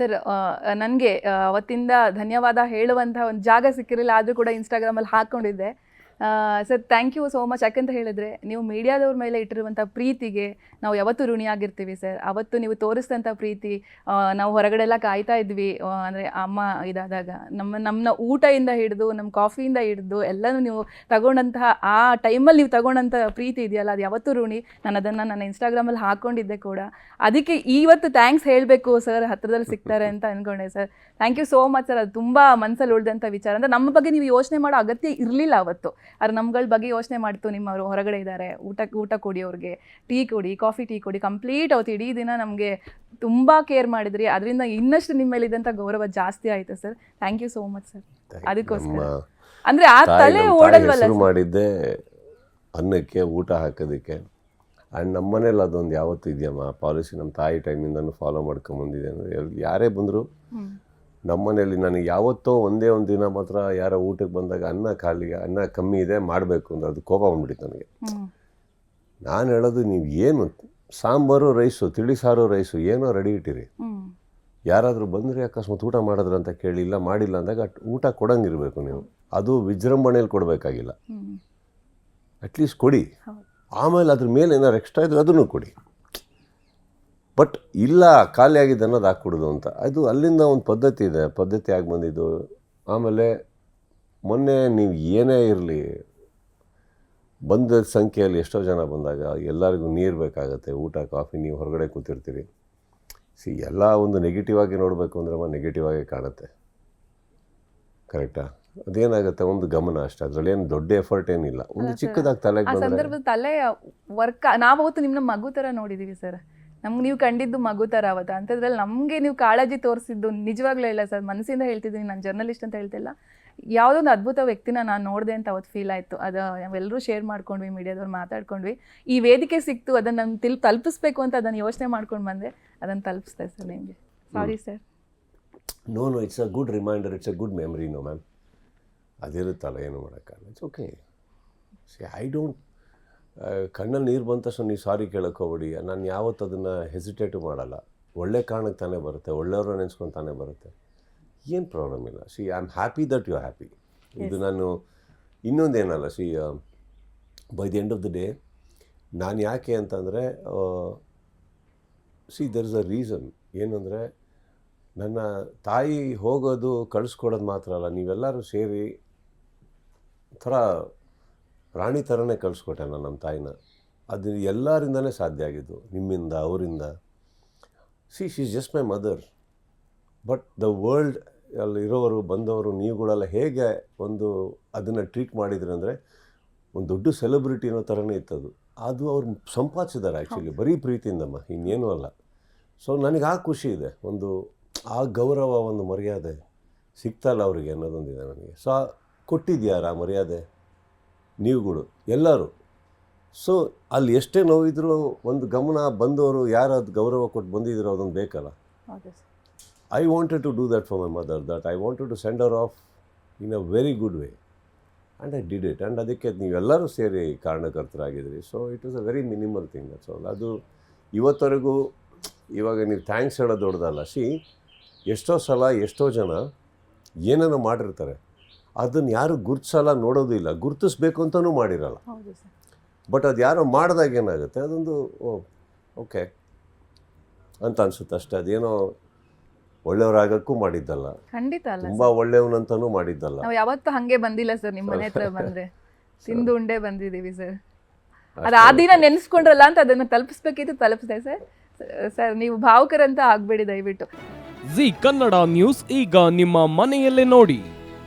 Sir ನನಗೆ ಅವತ್ತಿಂದ ಧನ್ಯವಾದ ಹೇಳುವಂಥ ಒಂದು ಜಾಗ ಸಿಕ್ಕಿರಲಿಲ್ಲ ಆದರೂ ಕೂಡ ಇನ್ಸ್ಟಾಗ್ರಾಮಲ್ಲಿ ಹಾಕ್ಕೊಂಡಿದ್ದೆ sir thank you so much ಯಾಕಂತ ಹೇಳಿದ್ರೆ, ನೀವು ಮೀಡಿಯಾದವ್ರ ಮೇಲೆ ಇಟ್ಟಿರುವಂಥ ಪ್ರೀತಿಗೆ ನಾವು ಯಾವತ್ತೂ ಋಣಿಯಾಗಿರ್ತೀವಿ ಸರ್ ಅವತ್ತು ನೀವು ತೋರಿಸಿದಂಥ ಪ್ರೀತಿ ನಾವು ಹೊರಗಡೆ ಎಲ್ಲ ಕಾಯ್ತಾ ಇದ್ವಿ ಅಂದರೆ ಅಮ್ಮ ಇದಾದಾಗ, ನಮ್ಮ ನಮ್ಮನ್ನ ಊಟದಿಂದ ಹಿಡಿದು ನಮ್ಮ ಕಾಫಿಯಿಂದ ಹಿಡಿದು, ಎಲ್ಲನೂ ನೀವು ತಗೊಂಡಂತಹ, ಆ ಟೈಮಲ್ಲಿ ನೀವು ತಗೊಂಡಂಥ ಪ್ರೀತಿ ಇದೆಯಲ್ಲ, ಅದು ಯಾವತ್ತೂ ಋಣಿ. ನಾನು ಅದನ್ನು ನನ್ನ ಇನ್ಸ್ಟಾಗ್ರಾಮಲ್ಲಿ ಹಾಕ್ಕೊಂಡಿದ್ದೆ ಕೂಡ. ಅದಕ್ಕೆ ಇವತ್ತು ಥ್ಯಾಂಕ್ಸ್ ಹೇಳಬೇಕು ಸರ್ ಹತ್ರದಲ್ಲಿ ಸಿಗ್ತಾರೆ ಅಂತ ಅಂದ್ಕೊಂಡೆ sir thank you so much sir ಅದು ತುಂಬ ಮನಸ್ಸಲ್ಲಿ ಉಳಿದಂಥ ವಿಚಾರ. ಅಂದರೆ ನಮ್ಮ ಬಗ್ಗೆ ನೀವು ಯೋಚನೆ ಮಾಡೋ ಅಗತ್ಯ ಇರಲಿಲ್ಲ ಅವತ್ತು. ಆದ್ರೆ ನಮ್ಗಳ ಬಗ್ಗೆ ಯೋಚನೆ ಮಾಡ್ತು ನಿಮ್ಮವರು ಹೊರಗಡೆ ಇದ್ದಾರೆ ಊಟ ಊಟ ಕೊಡಿ ಅವ್ರಿಗೆ ಟೀ ಕೊಡಿ ಕಾಫಿ ಟೀ ಕೊಡಿ ಕಂಪ್ಲೀಟ್ ಅವತ್ತು ಇಡೀ ದಿನ ನಮಗೆ ತುಂಬ ಕೇರ್ ಮಾಡಿದ್ರಿ. ಅದರಿಂದ ಇನ್ನಷ್ಟು ನಿಮ್ಮ ಮೇಲೆ ಇದ್ದಂಥ ಗೌರವ ಜಾಸ್ತಿ ಆಯಿತು sir. Thank you so much sir. ಅದಕ್ಕೋಸ್ಕರ. ಅಂದರೆ ಆ ತಲೆ ಓಡಲ್ವಲ್ಲ ಶುರು ಮಾಡಿದ್ದೆ ಅನ್ನಕ್ಕೆ ಊಟ ಹಾಕೋದಕ್ಕೆ. ಆ್ಯಂಡ್ ನಮ್ಮ ಮನೇಲಿ ಅದೊಂದು ಯಾವತ್ತೂ ಇದೆಯಮ್ಮ. ಪಾಲಿಸಿ ನಮ್ಮ ತಾಯಿ ಟೈಮಿಂದನೂ ಫಾಲೋ ಮಾಡ್ಕೊಂಬಂದಿದೆ ಅಂದರೆ ಯಾರೇ ಬಂದರೂ ಹ್ಮ್. ನಮ್ಮ ಮನೇಲಿ ನನಗೆ ಯಾವತ್ತೋ ಒಂದೇ ಒಂದು ದಿನ ಮಾತ್ರ ಯಾರೋ ಊಟಕ್ಕೆ ಬಂದಾಗ ಅನ್ನ ಖಾಲಿಗೆ ಅನ್ನ ಕಮ್ಮಿ ಇದೆ ಮಾಡಬೇಕು ಅಂತ ಅದು ಕೋಪ ಬಂದ್ಬಿಟ್ಟಿತ್ತು ನನಗೆ. ನಾನು ಹೇಳೋದು ನೀವು ಏನು ಸಾಂಬಾರು ರೈಸು ತಿಳಿ ಸಾರು ರೈಸು ಏನೋ ರೆಡಿ ಇಟ್ಟಿರಿ. ಯಾರಾದರೂ ಬಂದರೆ ಅಕಸ್ಮಾತ್ ಊಟ ಮಾಡಿದ್ರ ಅಂತ ಕೇಳಿ ಇಲ್ಲ ಮಾಡಿಲ್ಲ ಅಂದಾಗ ಊಟ ಕೊಡಂಗಿರಬೇಕು ನೀವು. ಅದು ವಿಜೃಂಭಣೆಯಲ್ಲಿ ಕೊಡಬೇಕಾಗಿಲ್ಲ. ಅಟ್ಲೀಸ್ಟ್ ಕೊಡಿ. ಆಮೇಲೆ ಅದ್ರ ಮೇಲೆ ಏನಾದ್ರು ಎಕ್ಸ್ಟ್ರಾ ಇದ್ರೆ ಅದನ್ನು ಕೊಡಿ. ಬಟ್ ಇಲ್ಲ ಖಾಲಿ ಆಗಿದೆ ಅನ್ನೋದು ಹಾಕ್ಬಿಡೋದು ಅಂತ. ಅದು ಅಲ್ಲಿಂದ ಒಂದು ಪದ್ಧತಿ ಇದೆ. ಪದ್ಧತಿ ಆಗಿ ಬಂದಿದ್ದು. ಆಮೇಲೆ ಮೊನ್ನೆ ನೀವು ಏನೇ ಇರಲಿ ಬಂದ ಸಂಖ್ಯೆಯಲ್ಲಿ ಎಷ್ಟೋ ಜನ ಬಂದಾಗ ಎಲ್ಲರಿಗೂ ನೀರು ಬೇಕಾಗತ್ತೆ. ಊಟ ಕಾಫಿ ನೀವು ಹೊರಗಡೆ ಕೂತಿರ್ತೀರಿ. ಸಿ ಎಲ್ಲ ಒಂದು ನೆಗೆಟಿವ್ ಆಗಿ ನೋಡಬೇಕು ಅಂದ್ರೆ ನೆಗೆಟಿವ್ ಆಗಿ ಕಾಣುತ್ತೆ. ಕರೆಕ್ಟಾ ಅದೇನಾಗುತ್ತೆ? ಒಂದು ಗಮನ ಅಷ್ಟೇ. ಅದರಲ್ಲಿ ಏನು ದೊಡ್ಡ ಎಫರ್ಟ್ ಏನಿಲ್ಲ. ಒಂದು ಚಿಕ್ಕದಾಗಿ ತಲೆಗೆ ಆ ಬಂದರೆ ಸಂದರ್ಭದ ತಲೆ ವರ್ಕ್ ನಾವು ಅವತ್ತು ನಿಮ್ಮನ್ನ ಮಗು ಥರ ನೋಡಿದ್ದೀವಿ ಸರ್. ನಮ್ಗೆ ನೀವು ಕಂಡಿದ್ದು ಮಗು ಥರ ಅವತ್ತು. ಅಂಥದ್ರಲ್ಲಿ ನಮಗೆ ನೀವು ಕಾಳಜಿ ತೋರಿಸಿದ್ದು ನಿಜವಾಗ್ಲೂ ಇಲ್ಲ ಸರ್. ಮನಸ್ಸಿಂದ ಹೇಳ್ತಿದ್ದೀನಿ ನಾನು ಜರ್ನಲಿಸ್ಟ್ ಅಂತ ಹೇಳ್ತಿಲ್ಲ. ಯಾವುದೋ ಒಂದು ಅದ್ಭುತ ವ್ಯಕ್ತಿನ ನಾನು ನೋಡಿದೆ ಅಂತ ಅವತ್ತು ಫೀಲ್ ಆಯಿತು. ಅದು ನಾವೆಲ್ಲರೂ ಶೇರ್ ಮಾಡ್ಕೊಂಡ್ವಿ ಮೀಡಿಯಾದವ್ರು ಮಾತಾಡ್ಕೊಂಡ್ವಿ. ಈ ವೇದಿಕೆ ಸಿಕ್ತು ಅದನ್ನು ನಾನು ತಿಲ್ ತಲುಪಿಸ್ಬೇಕು ಅಂತ ಅದನ್ನು ಯೋಚನೆ ಮಾಡ್ಕೊಂಡು ಬಂದೆ. ಅದನ್ನು ತಲುಪಿಸ್ದೆ ಸರ್ ನಿಮಗೆ. Sorry. Sir no no it's a good reminder it's a good memory no ma'am ಅದಿರುತ್ತಲ್ಲ ಏನು ಮಾಡೋಕ್ಕಾಗಲ್ಲ. It's okay see I don't ಕಣ್ಣಲ್ಲಿ ನೀರು ಬಂದ ತಕ್ಷಣ ನೀವು ಸಾರಿ ಕೇಳೋಕ್ಕೋಗ್ಬೇಡಿ. ನಾನು ಯಾವತ್ತೂ ಅದನ್ನು ಹೆಸಿಟೇಟು ಮಾಡಲ್ಲ. ಒಳ್ಳೆ ಕಾರಣಕ್ಕೆ ತಾನೇ ಬರುತ್ತೆ ಒಳ್ಳೆಯವ್ರು ನೆನೆಸ್ಕೊಂಡು ತಾನೇ ಬರುತ್ತೆ. ಏನು ಪ್ರಾಬ್ಲಮ್ ಇಲ್ಲ. See I am happy that you happy ಇದು ನಾನು ಇನ್ನೊಂದೇನಲ್ಲ see by the end of the day ನಾನು ಯಾಕೆ ಅಂತಂದರೆ see there is a reason ಏನಂದರೆ ನನ್ನ ತಾಯಿ ಹೋಗೋದು ಕಳಿಸ್ಕೊಡೋದು ಮಾತ್ರ ಅಲ್ಲ ನೀವೆಲ್ಲರೂ ಸೇರಿ ಥರ ರಾಣಿ ಥರನೇ ಕಳಿಸ್ಕೊಟ್ಟೆ ನಾನು ನಮ್ಮ ತಾಯಿನ. ಅದು ಎಲ್ಲರಿಂದನೇ ಸಾಧ್ಯ ಆಗಿದ್ದು, ನಿಮ್ಮಿಂದ, ಅವರಿಂದ. See she is just my mother but the world ಅಲ್ಲಿ ಇರೋರು ಬಂದವರು, ನೀವುಗಳೆಲ್ಲ ಹೇಗೆ ಒಂದು ಅದನ್ನು ಟ್ರೀಟ್ ಮಾಡಿದ್ರಿ ಅಂದರೆ, ಒಂದು ದೊಡ್ಡ ಸೆಲೆಬ್ರಿಟಿ ಅನ್ನೋ ಥರನೇ ಇತ್ತದು. ಅದು ಅವ್ರು ಸಂಪಾದಿಸಿದ್ದಾರೆ ಆ್ಯಕ್ಚುಲಿ ಬರೀ ಪ್ರೀತಿಯಿಂದಮ್ಮ, ಇನ್ನೇನೂ ಅಲ್ಲ. ಸೊ ನನಗೆ ಆ ಖುಷಿ ಇದೆ, ಒಂದು ಆ ಗೌರವ, ಒಂದು ಮರ್ಯಾದೆ ಸಿಗ್ತಲ್ಲ ಅವರಿಗೆ ಅನ್ನೋದೊಂದಿದೆ ನನಗೆ. ಸೊ ಕೊಟ್ಟಿದ್ಯಾರ ಆ ಮರ್ಯಾದೆ? ನೀವುಗಳು ಎಲ್ಲರೂ. ಸೊ ಅಲ್ಲಿ ಎಷ್ಟೇ ನೋವಿದ್ರೂ ಒಂದು ಗಮನ ಬಂದವರು ಯಾರು ಅದು ಗೌರವ ಕೊಟ್ಟು ಬಂದಿದ್ರು ಅದೊಂದು ಬೇಕಲ್ಲ? I wanted to do that for my mother that I wanted to send hour off in a very good way and I did it and ಅದಕ್ಕೆ ನೀವೆಲ್ಲರೂ ಸೇರಿ ಕಾರಣಕರ್ತರಾಗಿದ್ರಿ so it was a very minimal thing that's all ಅದು ಇವತ್ತವರೆಗೂ ಇವಾಗ ನೀವು thanks ಹೇಳೋದು ದೊಡ್ಡದಲ್ಲ. C ಎಷ್ಟೋ ಸಲ ಎಷ್ಟೋ ಜನ ಏನೇನೋ ಮಾಡಿರ್ತಾರೆ. ಅದನ್ನು ಯಾರು ಗುರುತಿಸಲ್ಲ ನೋಡೋದು ಇಲ್ಲ. ಗುರ್ತಿಸ್ಬೇಕು ಅಂತಲೂ ಮಾಡಿರಲ್ಲ. ಹೌದು ಸರ್. ಬಟ್ ಅದು ಯಾರೋ ಮಾಡಿದಾಗ ಏನಾಗುತ್ತೆ? ಅದೊಂದು ಓಕೆ. ಅಂತ ಅನ್ಸುತ್ತೆ ಅಷ್ಟೇ. ಅದೇನೋ ಒಳ್ಳೆಯವರಾಗಕ್ಕೂ ಮಾಡಿದ್ದಲ್ಲ. ಖಂಡಿತ ಅಲ್ಲ ತುಂಬ ಒಳ್ಳೆಯವನಂತನೂ ಮಾಡಿದ್ದಲ್ಲ. ನಾವು ಯಾವತ್ತೂ ಹಾಗೆ ಬಂದಿಲ್ಲ ಸರ್. ನಿಮ್ಮ ಮನೆ ಹತ್ರ ಬಂದ್ರೆ. ತಿಂದು ಉಂಡೆ ಬಂದಿದ್ದೀವಿ ಸರ್. ಅದು ಆ ದಿನ ನೆನೆಸ್ಕೊಂಡ್ರಲ್ಲ ಅಂತ ಅದನ್ನು ತಲುಪಿಸ್ಬೇಕಿತ್ತು ತಲುಪಿಸಿದೆ ಸರ್. ಸರ್ ನೀವು ಭಾವುಕರಂತ ಆಗ್ಬೇಡಿ ದಯವಿಟ್ಟು. ಜಿ ಕನ್ನಡ ನ್ಯೂಸ್ ಈಗ ನಿಮ್ಮ ಮನೆಯಲ್ಲೇ ನೋಡಿ.